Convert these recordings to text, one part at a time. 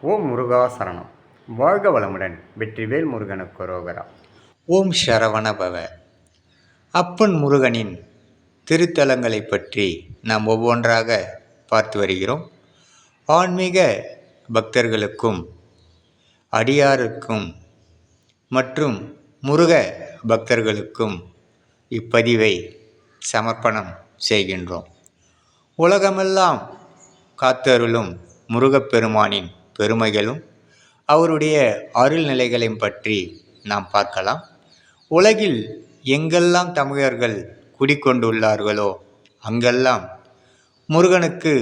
ஓம் முருகா சரணம். வாழ்க வளமுடன் வெற்றிவேல் முருகனுக்கு ரோகரா. ஓம் சரவண பவ. அப்பன் முருகனின் திருத்தலங்களை பற்றி நாம் ஒவ்வொன்றாக பார்த்து வருகிறோம். ஆன்மீக பக்தர்களுக்கும் அடியாருக்கும் மற்றும் முருக பக்தர்களுக்கும் இப்பதிவை சமர்ப்பணம் செய்கின்றோம். உலகமெல்லாம் காத்தருளும் முருகப்பெருமானின் பெருமைகளும் அவருடைய அருள்நிலைகளையும் பற்றி நாம் பார்க்கலாம். உலகில் எங்கெல்லாம் தமிழர்கள் குடிக்கொண்டுள்ளார்களோ அங்கெல்லாம் முருகனுக்கு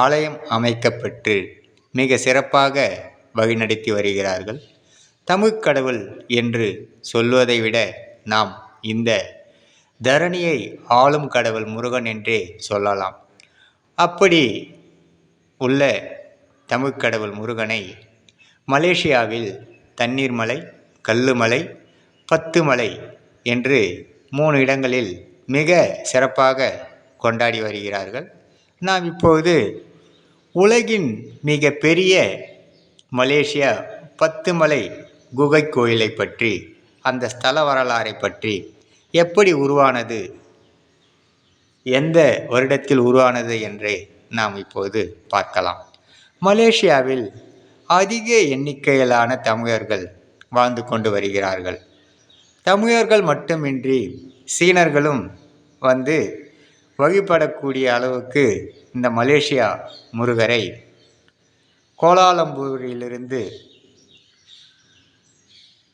ஆலயம் அமைக்கப்பட்டு மிக சிறப்பாக வழிநடத்தி வருகிறார்கள். தமிழ் கடவுள் என்று சொல்வதை விட நாம் இந்த தரணியை ஆளும் கடவுள் முருகன் என்றே சொல்லலாம். அப்படி உள்ள தமிழ்க்கடவுள் முருகனை மலேசியாவில் தண்ணீர் மலை கல்லுமலை பத்துமலை என்று மூணு இடங்களில் மிக சிறப்பாக கொண்டாடி வருகிறார்கள். நாம் இப்போது உலகின் மிக பெரிய மலேசியா பத்துமலை குகை கோயிலை பற்றி அந்த ஸ்தல வரலாறை பற்றி எப்படி உருவானது எந்த வருடத்தில் உருவானது என்று நாம் இப்போது பார்க்கலாம். மலேசியாவில் அதிக எண்ணிக்கையிலான தமிழர்கள் வாழ்ந்து கொண்டு வருகிறார்கள். தமிழர்கள் மட்டுமின்றி சீனர்களும் வந்து வழிபடக்கூடிய அளவுக்கு இந்த மலேசியா முருகரை கோலாலம்பூரிலிருந்து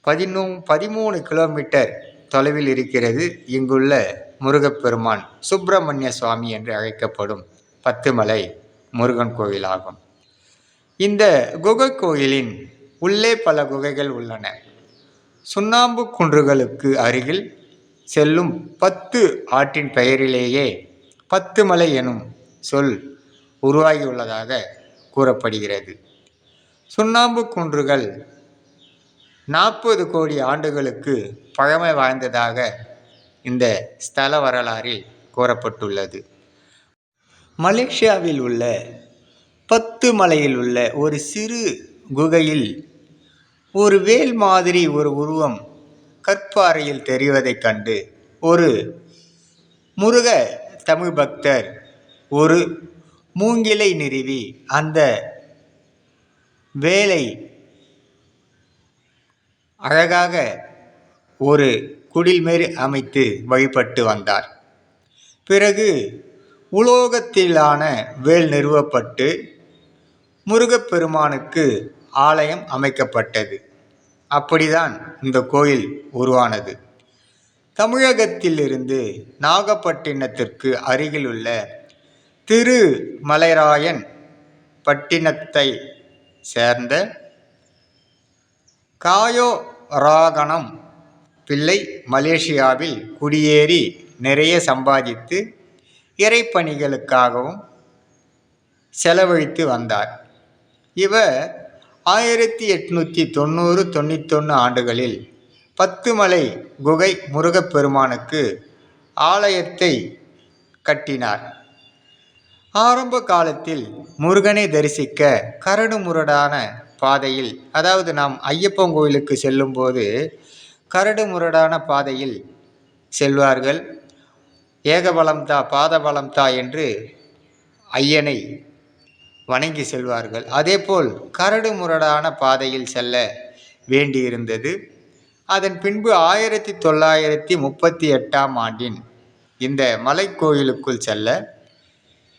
பதினூ பதிமூணு கிலோமீட்டர் தொலைவில் இருக்கிறது. இங்குள்ள முருகப்பெருமான் சுப்பிரமணிய சுவாமி என்று அழைக்கப்படும் பத்துமலை முருகன் கோயிலாகும். இந்த குகை கோயிலின் உள்ளே பல குகைகள் உள்ளன. சுண்ணாம்பு குன்றுகளுக்கு அருகில் செல்லும் பத்து ஆற்றின் பெயரிலேயே பத்து மலை எனும் சொல் உருவாகியுள்ளதாக கூறப்படுகிறது. சுண்ணாம்பு குன்றுகள் நாற்பது கோடி ஆண்டுகளுக்கு பழமை வாய்ந்ததாக இந்த ஸ்தல வரலாறில் கூறப்பட்டுள்ளது. மலேசியாவில் உள்ள பத்து மலையில் உள்ள ஒரு சிறு குகையில் ஒரு வேல் மாதிரி ஒரு உருவம் கற்பாறையில் தெரிவதைக் கண்டு ஒரு முருக தமிழ் பக்தர் ஒரு மூங்கிலை நிறுவி அந்த வேலை அழகாக ஒரு குடில்மேறி அமைத்து வழிபட்டு வந்தார். பிறகு உலோகத்திலான வேல் நிறுவப்பட்டு முருகப்பெருமானுக்கு ஆலயம் அமைக்கப்பட்டது. அப்படிதான் இந்த கோயில் உருவானது. தமிழகத்திலிருந்து நாகப்பட்டினத்திற்கு அருகிலுள்ள திருமலைராயன் பட்டினத்தை சேர்ந்த காயோ ராகணம் பிள்ளை மலேசியாவில் குடியேறி நிறைய சம்பாதித்து இறைப்பணிகளுக்காகவும் செலவழித்து வந்தார். இவர் ஆயிரத்தி எட்நூற்றி தொண்ணூறு தொண்ணூத்தொன்று ஆண்டுகளில் பத்துமலை குகை முருகப்பெருமானுக்கு ஆலயத்தை கட்டினார். ஆரம்ப காலத்தில் முருகனை தரிசிக்க கரடுமுரடான பாதையில் அதாவது நாம் ஐயப்பன் கோயிலுக்கு செல்லும்போது கரடுமுரடான பாதையில் செல்வார்கள். ஏகபலம்தா பாதபலம்தா தா என்று ஐயனை வணங்கி செல்வார்கள். அதேபோல் கரடு முரடான பாதையில் செல்ல வேண்டியிருந்தது. அதன் பின்பு ஆயிரத்தி தொள்ளாயிரத்தி முப்பத்தி எட்டாம் ஆண்டின் இந்த மலைக்கோயிலுக்குள் செல்ல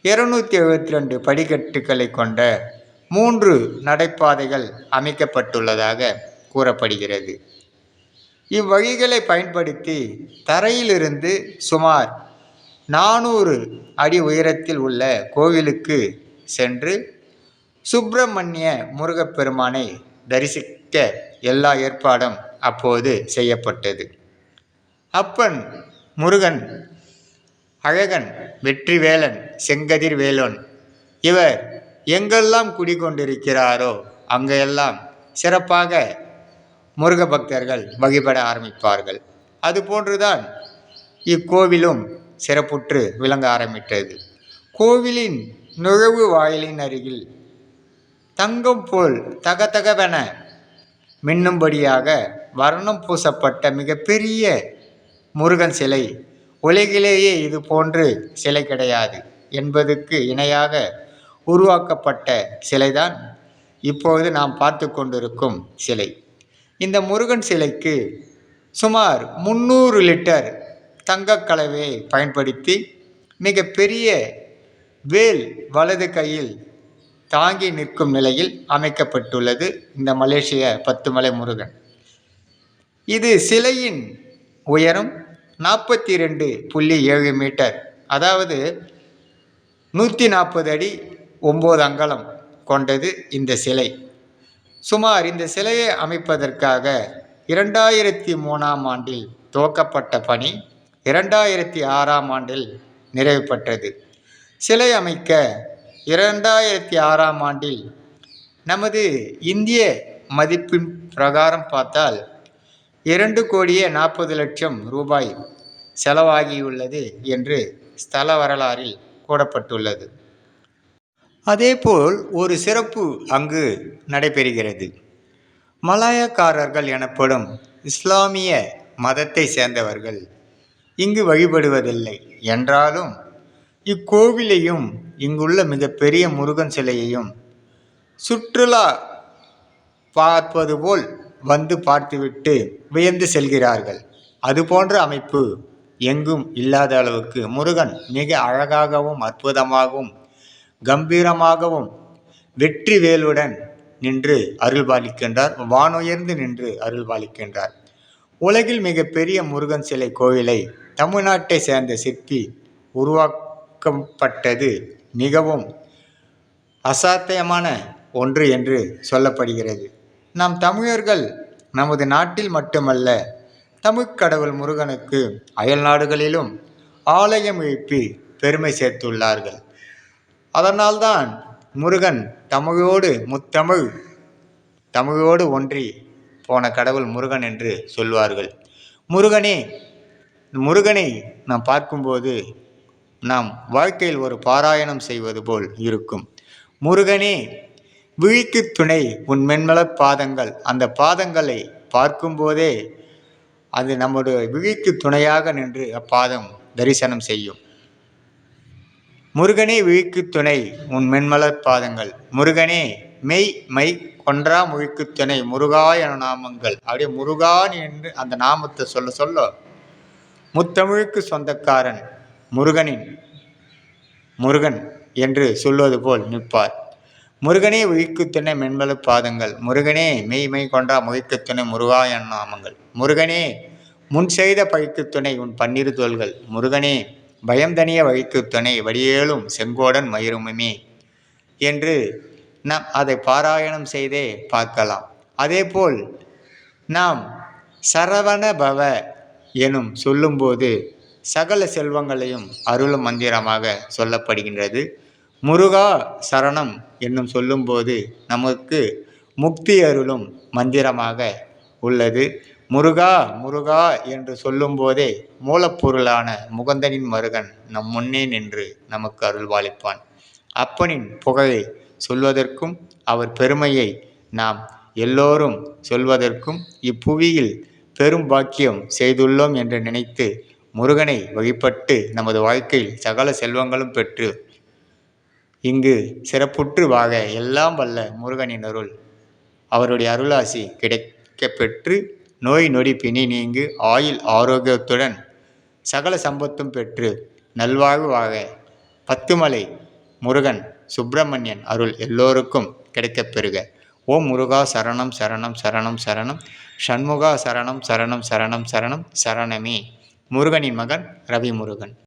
இருநூற்றி எழுபத்தி ரெண்டு படிக்கட்டுகளை கொண்ட மூன்று நடைபாதைகள் அமைக்கப்பட்டுள்ளதாக கூறப்படுகிறது. இவ்வழிகளை பயன்படுத்தி தரையிலிருந்து சுமார் நானூறு அடி உயரத்தில் உள்ள கோவிலுக்கு சென்று சுப்பிரமணிய முருகப்பெருமானை தரிசிக்க எல்லா ஏற்பாடும் அப்போது செய்யப்பட்டது. அப்பன் முருகன் அழகன் வெற்றிவேலன் செங்கதிர் வேலன் இவர் எங்கெல்லாம் குடிகொண்டிருக்கிறாரோ அங்கெல்லாம் சிறப்பாக முருக பக்தர்கள் வழிபட ஆரம்பிப்பார்கள். அதுபோன்றுதான் இக்கோவிலும் சிறப்புற்று விளங்க ஆரம்பித்தது. கோவிலின் நுழைவு வாயிலின் அருகில் தங்கம் போல் தகதகவென மின்னும்படியாக வர்ணம் பூசப்பட்ட மிகப்பெரிய முருகன் சிலை உலகிலேயே இது போன்று சிலை கிடையாது என்பதுக்கு இணையாக உருவாக்கப்பட்ட சிலைதான் இப்போது நாம் பார்த்து கொண்டிருக்கும் சிலை. இந்த முருகன் சிலைக்கு சுமார் முந்நூறு லிட்டர் தங்கக் கலவையை பயன்படுத்தி மிகப்பெரிய வேல் வலது கையில் தாங்கி நிற்கும் நிலையில் அமைக்கப்பட்டுள்ளது இந்த மலேசிய பத்துமலை முருகன். இது சிலையின் உயரம் நாற்பத்தி ரெண்டு புள்ளி ஏழு மீட்டர். அதாவது நூற்றி நாற்பது அடி ஒம்பது அங்கலம் கொண்டது இந்த சிலை. சுமார் இந்த சிலையை அமைப்பதற்காக இரண்டாயிரத்தி மூணாம் ஆண்டில் துவக்கப்பட்ட பணி. இரண்டாயிரத்தி ஆறாம் ஆண்டில் நிறைவு பெற்றது சிலை அமைக்க இரண்டாயிரத்தி ஆறாம் ஆண்டில் நமது இந்திய மதிப்பின் பிரகாரம் பார்த்தால் இரண்டு கோடியே நாற்பது லட்சம் ரூபாய் செலவாகியுள்ளது என்று ஸ்தல வரலாறில் கூறப்பட்டுள்ளது. அதேபோல் ஒரு சிறப்பு அங்கு நடைபெறுகிறது. மலாயக்காரர்கள் எனப்படும் இஸ்லாமிய மதத்தை சேர்ந்தவர்கள் இங்கு வழிபடுவதில்லை. என்றாலும் இக்கோவிலையும் இங்குள்ள மிகப்பெரிய முருகன் சிலையையும் சுற்றுலா பார்ப்பது போல் வந்து பார்த்துவிட்டு வியந்து செல்கிறார்கள். அதுபோன்ற அமைப்பு எங்கும் இல்லாத அளவுக்கு முருகன் மிக அழகாகவும் அற்புதமாகவும் கம்பீரமாகவும் வெற்றி வேலுடன் நின்று அருள்பாலிக்கின்றார் வானுயர்ந்து நின்று அருள்பாலிக்கின்றார் உலகில் மிகப்பெரிய முருகன் சிலை கோவிலை தமிழ்நாட்டை சேர்ந்த சிற்பி உருவாக்கப்பட்டது மிகவும் அசாத்தியமான ஒன்று என்று சொல்லப்படுகிறது. நாம் தமிழர்கள் நமது நாட்டில் மட்டுமல்ல தமிழ்க் கடவுள் முருகனுக்கு அயல் நாடுகளிலும் ஆலயம் எழுப்பி பெருமை சேர்த்துள்ளார்கள். அதனால்தான் முருகன் தமிழோடு முத்தமிழ் தமிழோடு ஒன்றி போன கடவுள் முருகன் என்று சொல்வார்கள். முருகனே முருகனை நாம் பார்க்கும்போது நாம் வாழ்க்கையில் ஒரு பாராயணம் செய்வது போல் இருக்கும். முருகனே விழிக்கு துணை உன் மென்மலர் பாதங்கள். அந்த பாதங்களை பார்க்கும்போதே அது நம்முடைய விழிக்கு துணையாக நின்று அப்பாதம் தரிசனம் செய்யும். முருகனே விழிக்கு துணை உன் மென்மலர் பாதங்கள். முருகனே மெய் மை கொன்றா முழிக்கு துணை. முருகா என நாமங்கள். அப்படியே முருகான் என்று அந்த நாமத்தை சொல்ல சொல்ல. முத்தமிழுக்கு சொந்தக்காரன் முருகனின் முருகன் என்று சொல்வது போல் நிற்பார். முருகனே உயிர்க்குத்துணை மென்மல பாதங்கள். முருகனே மெய் மெய் கொண்டா முகிக்குத்துணை முருகா என் நாமங்கள். முருகனே முன் செய்த பழிக்கு துணை உன் பன்னிரு தோள்கள். முருகனே பயம் தனிய வழிக்கு துணை வடியேலும் செங்கோடன் மயிருமுமே என்று நாம் அதை பாராயணம் செய்தே பார்க்கலாம். அதேபோல் நாம் சரவண பவ எனும் சொல்லும்போது சகல செல்வங்களையும் அருளும் மந்திரமாக சொல்லப்படுகின்றது. முருகா சரணம் என்னும் சொல்லும்போது நமக்கு முக்தி அருளும் மந்திரமாக உள்ளது. முருகா முருகா என்று சொல்லும்போதே மூலப்பொருளான முகந்தனின் மருகன் நம் முன்னே நின்று நமக்கு அருள்வாளிப்பான். அப்பனின் புகழை சொல்வதற்கும் அவர் பெருமையை நாம் எல்லோரும் சொல்வதற்கும் இப்புவியில் பெரும் பாக்கியம் செய்துள்ளோம் என்று நினைத்து முருகனை வழிபட்டு நமது வாழ்க்கையில் சகல செல்வங்களும் பெற்று இங்கு சிறப்புற்று வாக எல்லாம் வல்ல முருகனின் அருள். அவருடைய அருளாசி கிடைக்க பெற்று நோய் நொடி பிணி நீங்கு ஆயுள் ஆரோக்கியத்துடன் சகல சம்பத்தும் பெற்று நல்வாழ்வாக பத்துமலை முருகன் சுப்பிரமணியன் அருள் எல்லோருக்கும் கிடைக்கப் பெறுக. ஓம் முருகா சரணம் சரணம் சரணம் சரணம். ஷண்முகா சரணம் சரணம் சரணம் சரணம். சரணமே. முருகனின் மகன் ரவி முருகன்